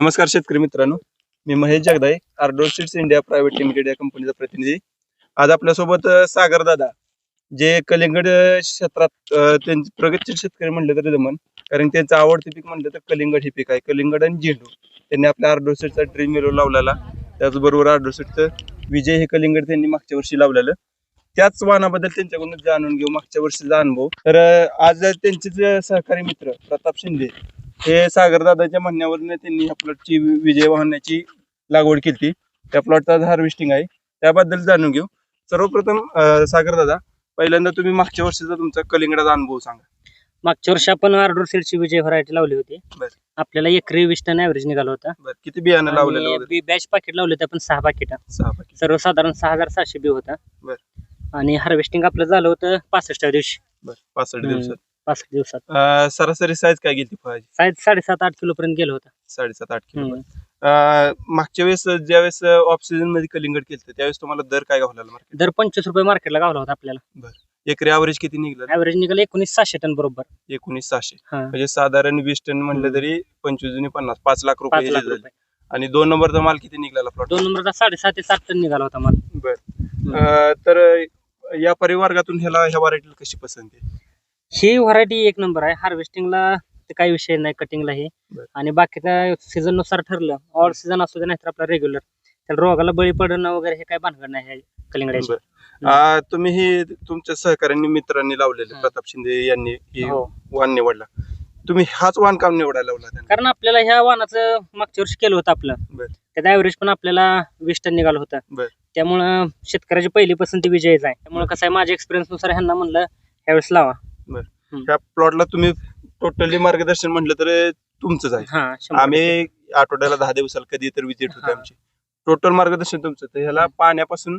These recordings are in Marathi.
नमस्कार शेतकरी मित्रांनो. मी Mahesh Jagdai Ardor seeds India private limited या कंपनीचा प्रतिनिधी. आज आपल्यासोबत सागर दादा जे कलिंगड क्षेत्रात त्यांचे प्रगतशील शेतकरी म्हणलं तरी जमन कारण त्यांचं आवडते पीक म्हणलं तर कलिंगड हे पीक आहे. कलिंगड आणि झेंडू त्यांनी आपल्या आर्डोर सीडचा ड्रीम मेलो लावलेला. त्याचबरोबर आर्डोर सीडचं विजय हे कलिंगड त्यांनी मागच्या वर्षी लावलेलं. त्याच वाहनाबद्दल त्यांच्याकडून जाणून घेऊ मागच्या वर्षीचा अनुभव. तर आज त्यांचेच सहकारी मित्र प्रताप शिंदे हे सागरदादाच्या म्हणण्यावरनं त्यांनी ह्या प्लॉटची विजय वाहनाची लागवड केली त्या प्लॉटचा हार्वेस्टिंग आहे. त्याबद्दल जाणून घेऊ. सर्वप्रथम सागरदादा पहिल्यांदा तुम्ही मागच्या वर्षीचा तुमचा कलिंगडाचा अनुभव सांगा. मागच्या वर्षी आपण आर्डर सीडची विजय व्हरायटी लावली होती. बर. आपल्याला एकरी वीस टन ऍव्हरेज निघाला होता. बरं किती बियाणं लावलेलं वगैरे बॅच पाकिट लावले होते आपण सहा पाकिट सहा पाकिट सर्वसाधारण सहा हजार सहाशे बी होता. बर. आणि हार्वेस्टिंग आपलं झालं होतं पासष्ट दिवशी. बरं पासष्ट हम्म. दिवसात. पासष्ट दिवसात. अं, सरासरी साईज काय गेली फळाची? साईज साडेसात आठ किलो पर्यंत गेलं होतं. साडेसात आठ किलो हम्म. अं, मागच्या वेळेस ज्यावेळेस ऑफ सीझनमध्ये कलिंगड केलं त्यावेळेस तुम्हाला दर काय घावला मार्केट दर पंचवीस रुपये मार्केटला गावला होता आपल्याला. एकरी ॲव्हरेज किती निघलं? ऍव्हरेज निघालं एकोणीस सहाशे टन बरोबर. एकोणीस सहाशे. हा. म्हणजे साधारण वीस टन म्हणलं. तरी पंचवीस आणि पन्नास पाच लाख पाच रुपये लाख झाले. रुपये. आणि दोन नंबरचा माल किती निघाला प्लॉट दोन नंबरचा साडेसात ते सात टन निघाला होता मला. बर. अं, तर या परिवर्गातून ह्याला ह्या व्हरायटीला कशी पसंत आहे? ही व्हरायटी एक नंबर आहे. हार्वेस्टिंगला काही विषय नाही कटिंगला हे. बर. आणि बाकीच्या सीझननुसार ठरलं. ऑल सीझन असू दे नाहीतर आपला रेग्युलर त्याला रोगाला बळी पडणं वगैरे हे काय भानगड नाही बर. अं, तुम्ही हे तुमच्या सहकाऱ्यांनी मित्रांनी लावलेले हं. प्रताप शिंदे यांनी हे हो. वाण निवडला. तुम्ही हाच वाण काम निवडायला लावला त्यांना? कारण आपल्याला ह्या वाहनाचं मागच्या वर्षी केलं होतं आपलं. बर. त्यात ऍव्हरेज पण आपल्याला वीस टन निघालं होतं. बर. त्यामुळं शेतकऱ्याची पहिली पसंती विजयच आहे. त्यामुळे कसं आहे माझ्या एक्सपिरियन्सनुसार ह्यांना म्हणलं ह्यावेळेस लावा. ह्या प्लॉटला तुम्ही टोटली मार्गदर्शन म्हटलं तर तुमचंच आहे. हा आम्ही आठवड्याला दहा दिवसाला कधी तर विजिट होते हा. आमची. टोटल मार्गदर्शन तुमचं. तर ह्याला पाण्यापासून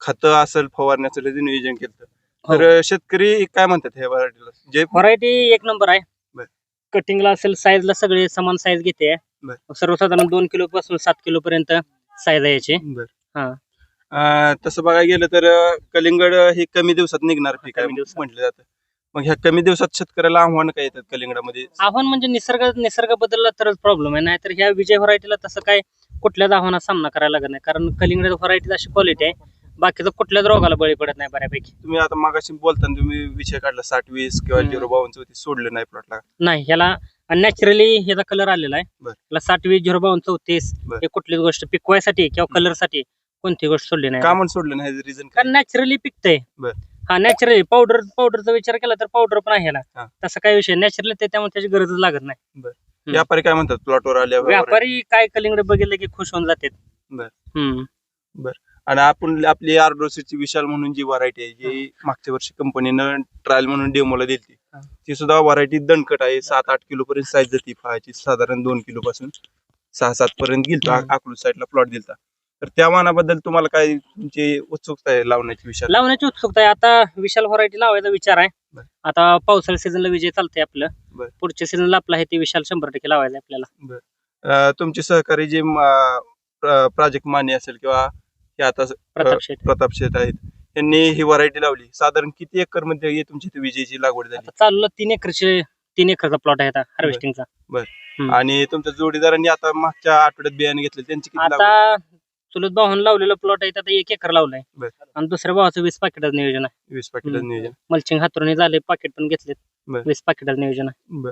खतं असेल फवारण्याचं नियोजन केलं हो. तर शेतकरी काय म्हणतात ह्या व्हरायटीला जे व्हरायटी एक नंबर आहे. बर. कटिंगला असेल साईजला सगळे समान साईज घेते. सर्वसाधारण दोन किलो पासून सात किलो पर्यंत साईज आहे याची. हा. तसं बघायला गेलं तर कलिंगड हे कमी दिवसात निघणार पीक. म्हटलं जातं. मग ह्या कमी दिवसात शेतकऱ्याला आव्हान काय येतात कलिंगडामध्ये? आव्हान म्हणजे निसर्ग निसर्ग बदलला तरच प्रॉब्लेम आहे. नाहीतर ह्या विजय व्हरायटीला तसं काय कुठल्याच आव्हानाचा सामना करायला लागत नाही. कारण कलिंगड व्हरायटी अशी क्वालिटी आहे. बाकीचं कुठल्याच रोगाला बळी पडत नाही बऱ्यापैकी. तुम्ही आता मागाशी बोलताना तुम्ही विषय काढला साठ वीस किंवा हम्म. झिरो बावनच होती सोडलं नाही प्लॉटला नाही ह्याला नॅचरली ह्याचा कलर आलेला आहे. बर. ह्याला साठ वीस झिरो बावन्न चौतीस बर. हे कुठलीच गोष्ट पिकवायसाठी किंवा कलरसाठी कोणती गोष्ट सोडली नाही. का म्हणून सोडलं नाही? रिझन कारण नॅचरली पिकतंय. बर. हा नॅचरली पावडर पावडरचा विचार केला तर पावडर पण आहे हा. ह्याला तसं काही विषय नॅचरली ते त्यामुळे त्याची गरजच लागत नाही. हम्म. व्यापारी काय म्हणतात? प्लॉटवर आल्यावर व्यापारी काय कलिंगड बघितलं की खुश होऊन जातात. बर. हम्म. आणि आपण आपली आरडोसीची विशाल म्हणून जी व्हरायटी आहे जी मागच्या वर्षी कंपनीनं ट्रायल म्हणून डेमोला दिली हा. ती सुद्धा व्हरायटी दणकट आहे. सात आठ किलो पर्यंत साईज जाते फळाची साधारण दोन किलो पासून सहा सात पर्यंत गेलतो. हम्म. अकलूज साईडला प्लॉट दिलता. तर त्या मानाबद्दल तुम्हाला काय तुमची उत्सुकता आहे लावण्याची विशाल? लावण्याची उत्सुकता आहे. आता विशाल व्हरायटी लावायचा विचार आहे. बर. आता पावसाळी सीझनला विजय चालतंय आपलं. बर. पुढच्या सीझनला आपला आहे ते विशाल शंभर टक्के लावायचं आहे आपल्याला. अं, तुमचे सहकारी जे म- प्र- प्राजक्त माने असेल किंवा हे आता प्रताप शेठ. प्रताप शेठ आहेत. त्यांनी ही व्हरायटी लावली. साधारण किती एकरमध्ये हे तुमची विजेची लागवड झाली? आता चालू तीन एकरचे तीन एकरचा प्लॉट आहे आता हार्वेस्टिंगचा. आणि तुमच्या जोडीदारांनी आता मागच्या आठवड्यात बियाणे घेतले. त्यांची किती लागवड? आता चुलत भावानं लावलेलं प्लॉट आहे आता एक एकर लावलाय बर. आणि दुसऱ्या भावाचं वीस पाकिटाचं नियोजन आहे वीस पाकिट हम्म. नियोजन मल्चिंग हातरून झाले पाकिट पण घेतलेत बर. वीस पाकिटाचं नियोजन आहे बर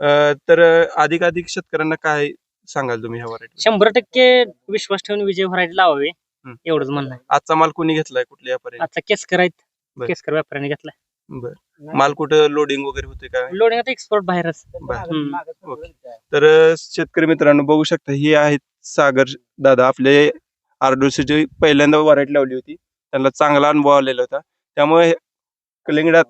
अं, तर अधिक अधिक शेतकऱ्यांना काय सांगाल तुम्ही ह्या व्हरायटी शंभर टक्के विश्वास ठेवून विजय व्हरायटी लावावी हम्म. एवढंच म्हणणं आहे आजचा माल कोणी घेतलाय कुठल्या व्यापारी आता केसकर आहेत बर. केसकर व्यापाऱ्याने घेतलाय बर माल कुठं लोडिंग वगैरे होते काय लोडिंग आता एक्सपोर्ट बाहेरच बर. हम्म. ओके. तर शेतकरी मित्रांनो बघू शकता ही आहेत सागर दादा आपले आरडोसीची पहिल्यांदा व्हरायटी लावली होती. त्यांना चांगला अनुभव आलेला होता. त्यामुळे कलिंगडात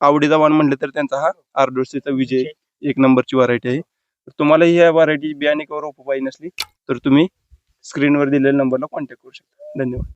आवडीचा वाण म्हणलं तर त्यांचा हा आरडोसीचा विजय एक नंबरची व्हरायटी आहे. तर तुम्हाला ही व्हरायटी बियाणे किंवा रोप पाहिजे नसली तर तुम्ही स्क्रीनवर दिलेल्या नंबरला कॉन्टॅक्ट करू शकता. धन्यवाद.